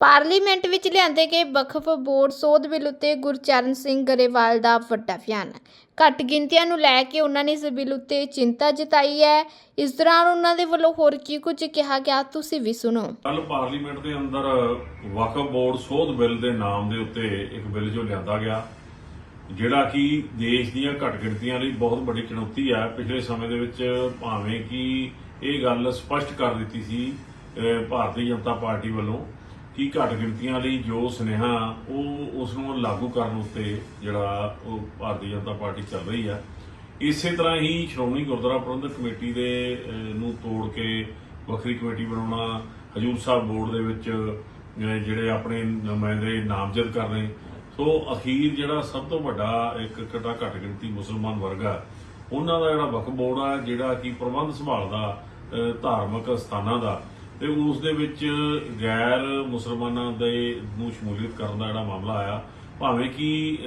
Parliament ਵਿੱਚ ਲਿਆਂਦੇ ਗਏ ਵਕਫ ਬੋਰਡ ਸੋਧ ਬਿੱਲ ਉੱਤੇ ਗੁਰਚਰਨ ਸਿੰਘ ਗਰੇਵਾਲ ਦਾ ਵੱਡਾ ਬਿਆਨ ਘੱਟ ਗਿਣਤੀਆਂ ਨੂੰ ਲੈ ਕੇ ਉਹਨਾਂ ਨੇ ਇਸ ਬਿੱਲ ਉੱਤੇ ਚਿੰਤਾ ਜਤਾਈ ਹੈ। ਇਸ ਦੌਰਾਨ ਉਹਨਾਂ ਦੇ ਵੱਲੋਂ ਹੋਰ ਕੀ ਕੁਝ ਕਿਹਾ ਗਿਆ, ਤੁਸੀਂ ਵੀ ਸੁਣੋ। ਕੱਲ ਪਾਰਲੀਮੈਂਟ ਦੇ ਅੰਦਰ ਵਕਫ ਬੋਰਡ ਸੋਧ ਬਿੱਲ ਦੇ ਨਾਮ ਦੇ ਉੱਤੇ ਇੱਕ ਬਿੱਲ ਜੋ ਲਿਆਂਦਾ ਗਿਆ, ਜਿਹੜਾ ਕਿ ਦੇਸ਼ ਦੀਆਂ ਘੱਟ ਗਿਣਤੀਆਂ ਲਈ ਬਹੁਤ ਵੱਡੀ ਚੁਣੌਤੀ ਹੈ ਪਿਛਲੇ ਸਮੇਂ ਦੇ ਵਿੱਚ ਭਾਵੇਂ ਕਿ ਇਹ ਗੱਲ ਸਪਸ਼ਟ ਕਰ ਦਿੱਤੀ ਸੀ ਭਾਰਤੀ ਜਨਤਾ ਪਾਰਟੀ ਵੱਲੋਂ ਕਿ ਘੱਟ ਗਿਣਤੀਆਂ ਲਈ ਜੋ ਸੁਨੇਹਾ ਉਹ ਉਸ ਨੂੰ ਲਾਗੂ ਕਰਨ ਉੱਤੇ ਜਿਹੜਾ ਉਹ ਭਾਰਤੀ ਜਨਤਾ ਪਾਰਟੀ ਚੱਲ ਰਹੀ ਹੈ ਇਸੇ ਤਰ੍ਹਾਂ ਹੀ ਸ਼੍ਰੋਮਣੀ ਗੁਰਦੁਆਰਾ ਪ੍ਰਬੰਧਕ ਕਮੇਟੀ ਦੇ ਨੂੰ ਤੋੜ ਕੇ ਵੱਖਰੀ ਕਮੇਟੀ ਬਣਾਉਣਾ, ਹਜੂਰ ਸਾਹਿਬ ਬੋਰਡ ਦੇ ਵਿੱਚ ਜਿਹੜੇ ਆਪਣੇ ਨੁਮਾਇੰਦੇ ਨਾਮਜ਼ਦ ਕਰਨੇ ਸੋ ਅਖੀਰ ਜਿਹੜਾ ਸਭ ਤੋਂ ਵੱਡਾ ਇੱਕ ਘਟਾ ਘੱਟ ਗਿਣਤੀ ਮੁਸਲਮਾਨ ਵਰਗ ਆ, ਉਹਨਾਂ ਦਾ ਜਿਹੜਾ ਵਕਫ ਬੋਰਡ ਆ, ਜਿਹੜਾ ਕਿ ਪ੍ਰਬੰਧ ਸੰਭਾਲਦਾ ਧਾਰਮਿਕ ਸਥਾਨਾਂ ਦਾ ਤੇ ਉਸ ਦੇ ਵਿੱਚ ਗੈਰ ਮੁਸਲਮਾਨਾਂ ਦੇ ਨੂੰ ਸ਼ਮੂਲੀਅਤ ਕਰਨ ਦਾ ਜਿਹੜਾ ਮਾਮਲਾ ਆਇਆ, ਭਾਵੇਂ ਕਿ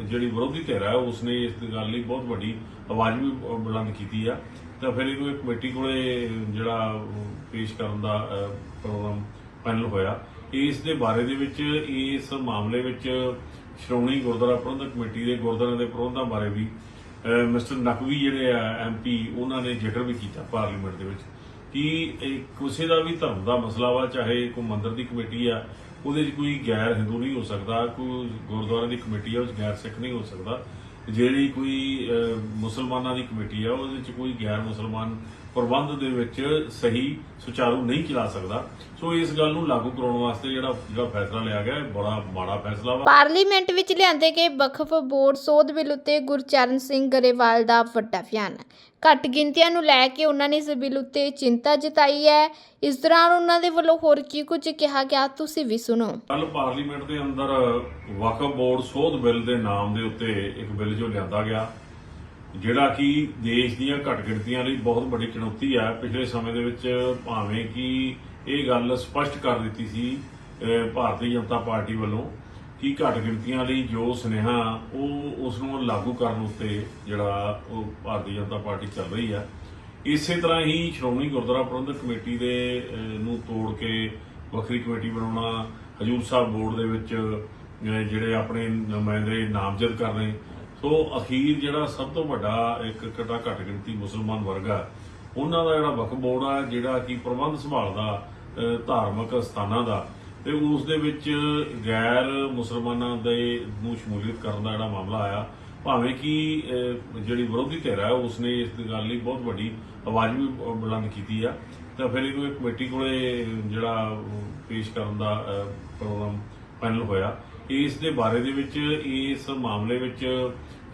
ਜਿਹੜੀ ਵਿਰੋਧੀ ਧਿਰ ਹੈ, ਉਸਨੇ ਇਸ ਗੱਲ ਲਈ ਬਹੁਤ ਵੱਡੀ ਆਵਾਜ਼ ਵੀ ਬੁਲੰਦ ਕੀਤੀ ਆ। ਤਾਂ ਫਿਰ ਇਹਨੂੰ ਇੱਕ ਕਮੇਟੀ ਕੋਲੇ ਜਿਹੜਾ ਪੇਸ਼ ਕਰਨ ਦਾ ਪ੍ਰੋਗਰਾਮ ਫਾਈਨਲ ਹੋਇਆ। ਇਸ ਦੇ ਬਾਰੇ ਦੇ ਵਿੱਚ, ਇਸ ਮਾਮਲੇ ਵਿੱਚ ਸ਼੍ਰੋਮਣੀ ਗੁਰਦੁਆਰਾ ਪ੍ਰਬੰਧਕ ਕਮੇਟੀ ਦੇ ਗੁਰਦੁਆਰਿਆਂ ਦੇ ਪ੍ਰਬੰਧਾਂ ਬਾਰੇ ਵੀ ਮਿਸਟਰ ਨਕਵੀ ਜਿਹੜੇ ਆ ਐਮਪੀ ਉਹਨਾਂ ਨੇ ਜ਼ਿਕਰ ਵੀ ਕੀਤਾ ਪਾਰਲੀਮੈਂਟ ਦੇ ਵਿੱਚ। ਕਿ ਕਿਸੇ ਦਾ ਵੀ ਧਰਮ ਦਾ ਮਸਲਾ ਵਾ, ਚਾਹੇ ਕੋਈ ਮੰਦਿਰ ਦੀ ਕਮੇਟੀ ਆ, ਉਹਦੇ 'ਚ ਕੋਈ ਗੈਰ ਹਿੰਦੂ ਨਹੀਂ ਹੋ ਸਕਦਾ, ਕੋਈ ਗੁਰਦੁਆਰੇ ਦੀ ਕਮੇਟੀ ਆ, ਉਹ 'ਚ ਗੈਰ ਸਿੱਖ ਨਹੀਂ ਹੋ ਸਕਦਾ। ਜਿਹੜੀ ਕੋਈ ਮੁਸਲਮਾਨਾਂ ਦੀ ਕਮੇਟੀ ਆ, ਉਹਦੇ 'ਚ ਕੋਈ ਗੈਰ ਮੁਸਲਮਾਨ ਪ੍ਰਬੰਧ ਦੇ ਵਿੱਚ ਸਹੀ ਸੁਚਾਰੂ ਨਹੀਂ ਚਲਾ ਸਕਦਾ। ਸੋ ਇਸ ਗੱਲ ਨੂੰ ਲਾਗੂ ਕਰਾਉਣ ਵਾਸਤੇ ਜਿਹੜਾ ਜਿਹੜਾ ਫੈਸਲਾ ਲਿਆ ਗਿਆ ਇਹ ਬੜਾ ਮਾੜਾ ਫੈਸਲਾ ਵਾ। ਪਾਰਲੀਮੈਂਟ ਵਿੱਚ ਲਿਆਂਦੇ ਗਏ ਵਕਫ ਬੋਰਡ ਸੋਧ ਬਿੱਲ ਉੱਤੇ ਗੁਰਚਰਨ ਸਿੰਘ ਗਰੇਵਾਲ ਦਾ ਵੱਡਾ ਬਿਆਨ ਘੱਟ ਗਿਣਤੀਆਂ ਨੂੰ ਲੈ ਕੇ ਉਹਨਾਂ ਨੇ ਇਸ ਬਿੱਲ ਉੱਤੇ ਚਿੰਤਾ ਜਤਾਈ ਹੈ। ਇਸ ਦੌਰਾਨ ਉਹਨਾਂ ਦੇ ਵੱਲੋਂ ਹੋਰ ਕੀ ਕੁਝ ਕਿਹਾ ਗਿਆ ਤੁਸੀਂ ਵੀ ਸੁਣੋ। ਕੱਲ ਪਾਰਲੀਮੈਂਟ ਦੇ ਅੰਦਰ ਵਕਫ ਬੋਰਡ ਸੋਧ ਬਿੱਲ ਦੇ ਨਾਮ ਦੇ ਉੱਤੇ ਇੱਕ ਬਿੱਲ ਜੋ ਲਿਆਂਦਾ ਗਿਆ। ਜਿਹੜਾ ਕਿ ਦੇਸ਼ ਦੀਆਂ ਘੱਟ ਗਿਣਤੀਆਂ ਲਈ ਬਹੁਤ ਵੱਡੀ ਚੁਣੌਤੀ ਆ, ਪਿਛਲੇ ਸਮੇਂ ਦੇ ਵਿੱਚ ਭਾਵੇਂ ਕਿ ਇਹ ਗੱਲ ਸਪਸ਼ਟ ਕਰ ਦਿੱਤੀ ਸੀ ਭਾਰਤੀ ਜਨਤਾ ਪਾਰਟੀ ਵੱਲੋਂ ਕਿ ਘੱਟ ਗਿਣਤੀਆਂ ਲਈ ਜੋ ਸੁਨੇਹਾ ਉਹ ਉਸ ਨੂੰ ਲਾਗੂ ਕਰਨ ਉੱਤੇ ਜਿਹੜਾ ਉਹ ਭਾਰਤੀ ਜਨਤਾ ਪਾਰਟੀ ਚੱਲ ਰਹੀ ਆ, ਇਸੇ ਤਰ੍ਹਾਂ ਹੀ ਸ਼੍ਰੋਮਣੀ ਗੁਰਦੁਆਰਾ ਪ੍ਰਬੰਧਕ ਕਮੇਟੀ ਦੇ ਨੂੰ ਤੋੜ ਕੇ ਵੱਖਰੀ ਕਮੇਟੀ ਬਣਾਉਣਾ, ਹਜੂਰ ਸਾਹਿਬ ਬੋਰਡ ਦੇ ਵਿੱਚ ਜਿਹੜੇ ਆਪਣੇ ਨੁਮਾਇੰਦੇ ਨਾਮਜ਼ਦ ਕਰਨੇ ਸੋ ਅਖੀਰ ਜਿਹੜਾ ਸਭ ਤੋਂ ਵੱਡਾ ਇੱਕ ਘਟਾ ਘੱਟ ਗਿਣਤੀ ਮੁਸਲਮਾਨ ਵਰਗ ਆ, ਉਹਨਾਂ ਦਾ ਜਿਹੜਾ ਵਕਫ ਬੋਰਡ ਆ, ਜਿਹੜਾ ਕਿ ਪ੍ਰਬੰਧ ਸੰਭਾਲਦਾ ਧਾਰਮਿਕ ਸਥਾਨਾਂ ਦਾ, ਤੇ ਉਸ ਦੇ ਵਿੱਚ ਗੈਰ ਮੁਸਲਮਾਨਾਂ ਦੇ ਨੂੰ ਸ਼ਮੂਲੀਅਤ ਕਰਨ ਦਾ ਜਿਹੜਾ ਮਾਮਲਾ ਆਇਆ, ਭਾਵੇਂ ਕਿ ਜਿਹੜੀ ਵਿਰੋਧੀ ਧਿਰ ਹੈ ਉਸਨੇ ਇਸ ਗੱਲ ਲਈ ਬਹੁਤ ਵੱਡੀ ਆਵਾਜ਼ ਵੀ ਬੁਲੰਦ ਕੀਤੀ ਆ। ਤਾਂ ਫਿਰ ਇਹਨੂੰ ਇੱਕ ਕਮੇਟੀ ਕੋਲੇ ਜਿਹੜਾ ਪੇਸ਼ ਕਰਨ ਦਾ ਪ੍ਰੋਗਰਾਮ ਫਾਈਨਲ ਹੋਇਆ। ਇਸ ਦੇ ਬਾਰੇ ਦੇ ਵਿੱਚ, ਇਸ ਮਾਮਲੇ ਵਿੱਚ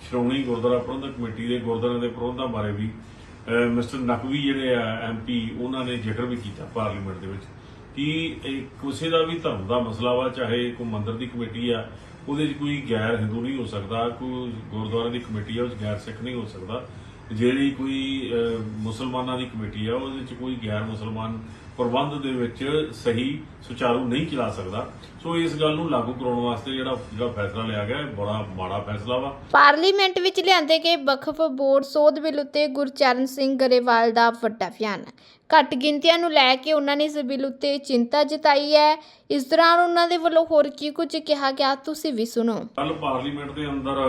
ਸ਼੍ਰੋਮਣੀ ਗੁਰਦੁਆਰਾ ਪ੍ਰਬੰਧਕ ਕਮੇਟੀ ਦੇ ਗੁਰਦੁਆਰਿਆਂ ਦੇ ਪ੍ਰਬੰਧਾਂ ਬਾਰੇ ਵੀ ਮਿਸਟਰ ਨਕਵੀ ਜਿਹੜੇ ਆ ਐਮਪੀ ਉਹਨਾਂ ਨੇ ਜ਼ਿਕਰ ਵੀ ਕੀਤਾ ਪਾਰਲੀਮੈਂਟ ਦੇ ਵਿੱਚ ਕਿ ਕਿਸੇ ਦਾ ਵੀ ਧਰਮ ਦਾ ਮਸਲਾ ਵਾ, ਚਾਹੇ ਕੋਈ ਮੰਦਰ ਦੀ ਕਮੇਟੀ ਆ, ਉਹਦੇ 'ਚ ਕੋਈ ਗੈਰ ਹਿੰਦੂ ਨਹੀਂ ਹੋ ਸਕਦਾ, ਕੋਈ ਗੁਰਦੁਆਰੇ ਦੀ ਕਮੇਟੀ ਆ ਉਹ 'ਚ ਗੈਰ ਸਿੱਖ ਨਹੀਂ ਹੋ ਸਕਦਾ। ਜਿਹੜੀ ਕੋਈ ਮੁਸਲਮਾਨਾਂ ਦੀ ਕਮੇਟੀ ਆ ਉਹਦੇ 'ਚ ਕੋਈ ਗੈਰ ਮੁਸਲਮਾਨ ਪ੍ਰਬੰਧ ਦੇ ਵਿੱਚ ਸਹੀ ਸੁਚਾਰੂ ਨਹੀਂ ਚਲਾ ਸਕਦਾ। ਸੋ ਇਸ ਗੱਲ ਨੂੰ ਲਾਗੂ ਕਰਾਉਣ ਵਾਸਤੇ ਜਿਹੜਾ ਜਿਹੜਾ ਫੈਸਲਾ ਲਿਆ ਗਿਆ ਇਹ ਬੜਾ ਮਾੜਾ ਫੈਸਲਾ ਵਾ। ਪਾਰਲੀਮੈਂਟ ਵਿੱਚ ਲਿਆਂਦੇ ਗਏ ਵਕਫ ਬੋਰਡ ਸੋਧ ਬਿੱਲ ਉੱਤੇ ਗੁਰਚਰਨ ਸਿੰਘ ਗਰੇਵਾਲ ਦਾ ਵੱਡਾ ਬਿਆਨ ਘੱਟ ਗਿਣਤੀਆਂ ਨੂੰ ਲੈ ਕੇ ਉਹਨਾਂ ਨੇ ਇਸ ਬਿੱਲ ਉੱਤੇ ਚਿੰਤਾ ਜਤਾਈ ਹੈ। ਇਸ ਦੌਰਾਨ ਉਹਨਾਂ ਦੇ ਵੱਲੋਂ ਹੋਰ ਕੀ ਕੁਝ ਕਿਹਾ ਗਿਆ ਤੁਸੀਂ ਵੀ ਸੁਣੋ। ਕੱਲ ਪਾਰਲੀਮੈਂਟ ਦੇ ਅੰਦਰ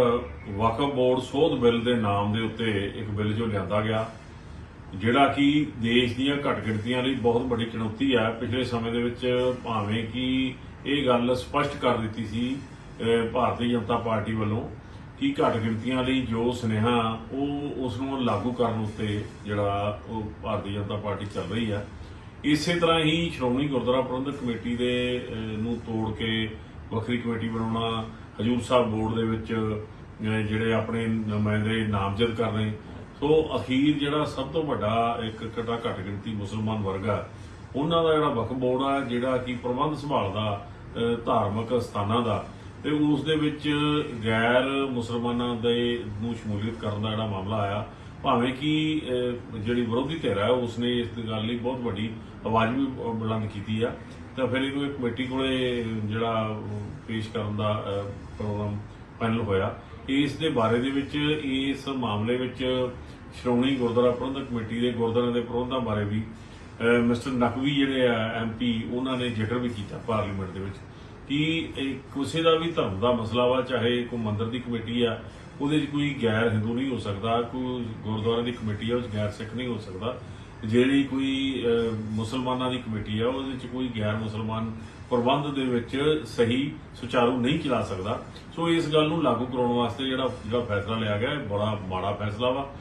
ਵਕਫ ਬੋਰਡ ਸੋਧ ਬਿੱਲ ਦੇ ਨਾਮ ਦੇ ਉੱਤੇ ਇੱਕ ਬਿੱਲ ਜੋ ਲਿਆਂਦਾ ਗਿਆ, ਜਿਹੜਾ ਕਿ ਦੇਸ਼ ਦੀਆਂ ਘੱਟ ਗਿਣਤੀਆਂ ਲਈ ਬਹੁਤ ਵੱਡੀ ਚੁਣੌਤੀ ਆ। ਪਿਛਲੇ ਸਮੇਂ ਦੇ ਵਿੱਚ ਭਾਵੇਂ ਕਿ ਇਹ ਗੱਲ ਸਪਸ਼ਟ ਕਰ ਦਿੱਤੀ ਸੀ ਭਾਰਤੀ ਜਨਤਾ ਪਾਰਟੀ ਵੱਲੋਂ ਕਿ ਘੱਟ ਗਿਣਤੀਆਂ ਲਈ ਜੋ ਸੁਨੇਹਾ, ਉਹ ਉਸ ਨੂੰ ਲਾਗੂ ਕਰਨ ਉੱਤੇ ਜਿਹੜਾ ਉਹ ਭਾਰਤੀ ਜਨਤਾ ਪਾਰਟੀ ਚੱਲ ਰਹੀ ਆ। ਇਸੇ ਤਰ੍ਹਾਂ ਹੀ ਸ਼੍ਰੋਮਣੀ ਗੁਰਦੁਆਰਾ ਪ੍ਰਬੰਧਕ ਕਮੇਟੀ ਦੇ ਨੂੰ ਤੋੜ ਕੇ ਵੱਖਰੀ ਕਮੇਟੀ ਬਣਾਉਣਾ, ਹਜੂਰ ਸਾਹਿਬ ਬੋਰਡ ਦੇ ਵਿੱਚ ਜਿਹੜੇ ਆਪਣੇ ਨੁਮਾਇੰਦੇ ਨਾਮਜ਼ਦ ਕਰਨੇ ਸੋ ਅਖੀਰ ਜਿਹੜਾ ਸਭ ਤੋਂ ਵੱਡਾ ਇੱਕ ਘਟਾ ਘੱਟ ਗਿਣਤੀ ਮੁਸਲਮਾਨ ਵਰਗ ਆ, ਉਹਨਾਂ ਦਾ ਜਿਹੜਾ ਵਕਫ ਬੋਰਡ ਆ, ਜਿਹੜਾ ਕਿ ਪ੍ਰਬੰਧ ਸੰਭਾਲਦਾ ਧਾਰਮਿਕ ਸਥਾਨਾਂ ਦਾ, ਤੇ ਉਸ ਦੇ ਵਿੱਚ ਗੈਰ ਮੁਸਲਮਾਨਾਂ ਦੇ ਨੂੰ ਸ਼ਮੂਲੀਅਤ ਕਰਨ ਦਾ ਜਿਹੜਾ ਮਾਮਲਾ ਆਇਆ, ਭਾਵੇਂ ਕਿ ਜਿਹੜੀ ਵਿਰੋਧੀ ਧਿਰ ਹੈ ਉਸਨੇ ਇਸ ਗੱਲ ਲਈ ਬਹੁਤ ਵੱਡੀ ਆਵਾਜ਼ ਵੀ ਬੁਲੰਦ ਕੀਤੀ ਆ। ਤਾਂ ਫਿਰ ਇਹਨੂੰ ਇੱਕ ਕਮੇਟੀ ਕੋਲੇ ਜਿਹੜਾ ਪੇਸ਼ ਕਰਨ ਦਾ ਪ੍ਰੋਗਰਾਮ ਫਾਈਨਲ ਹੋਇਆ। ਇਸ ਦੇ ਬਾਰੇ ਦੇ ਵਿੱਚ, ਇਸ ਮਾਮਲੇ ਵਿੱਚ ਸ਼੍ਰੋਮਣੀ ਗੁਰਦੁਆਰਾ ਪ੍ਰਬੰਧਕ ਕਮੇਟੀ ਦੇ ਗੁਰਦੁਆਰਿਆਂ ਦੇ ਪ੍ਰਬੰਧਾਂ ਬਾਰੇ ਵੀ ਮਿਸਟਰ ਨਕਵੀ ਜਿਹੜੇ ਆ ਐਮਪੀ ਉਹਨਾਂ ਨੇ ਜ਼ਿਕਰ ਵੀ ਕੀਤਾ ਪਾਰਲੀਮੈਂਟ ਦੇ ਵਿੱਚ ਕਿ ਕਿਸੇ ਦਾ ਵੀ ਧਰਮ ਦਾ ਮਸਲਾ ਵਾ, ਚਾਹੇ ਕੋਈ ਮੰਦਿਰ ਦੀ ਕਮੇਟੀ ਆ, ਉਹਦੇ 'ਚ ਕੋਈ ਗੈਰ ਹਿੰਦੂ ਨਹੀਂ ਹੋ ਸਕਦਾ, ਕੋਈ ਗੁਰਦੁਆਰੇ ਦੀ ਕਮੇਟੀ ਆ ਉਹ 'ਚ ਗੈਰ ਸਿੱਖ ਨਹੀਂ ਹੋ ਸਕਦਾ। ਜਿਹੜੀ ਕੋਈ ਮੁਸਲਮਾਨਾਂ ਦੀ ਕਮੇਟੀ ਆ, ਉਹਦੇ 'ਚ ਕੋਈ ਗੈਰ ਮੁਸਲਮਾਨ ਪ੍ਰਬੰਧ ਦੇ ਵਿੱਚ ਸਹੀ ਸੁਚਾਰੂ ਨਹੀਂ ਚਲਾ ਸਕਦਾ। ਸੋ ਇਸ ਗੱਲ ਨੂੰ ਲਾਗੂ ਕਰਾਉਣ ਵਾਸਤੇ ਜਿਹੜਾ ਜਿਹੜਾ ਫੈਸਲਾ ਲਿਆ ਗਿਆ, ਇਹ ਬੜਾ ਮਾੜਾ ਫੈਸਲਾ ਵਾ।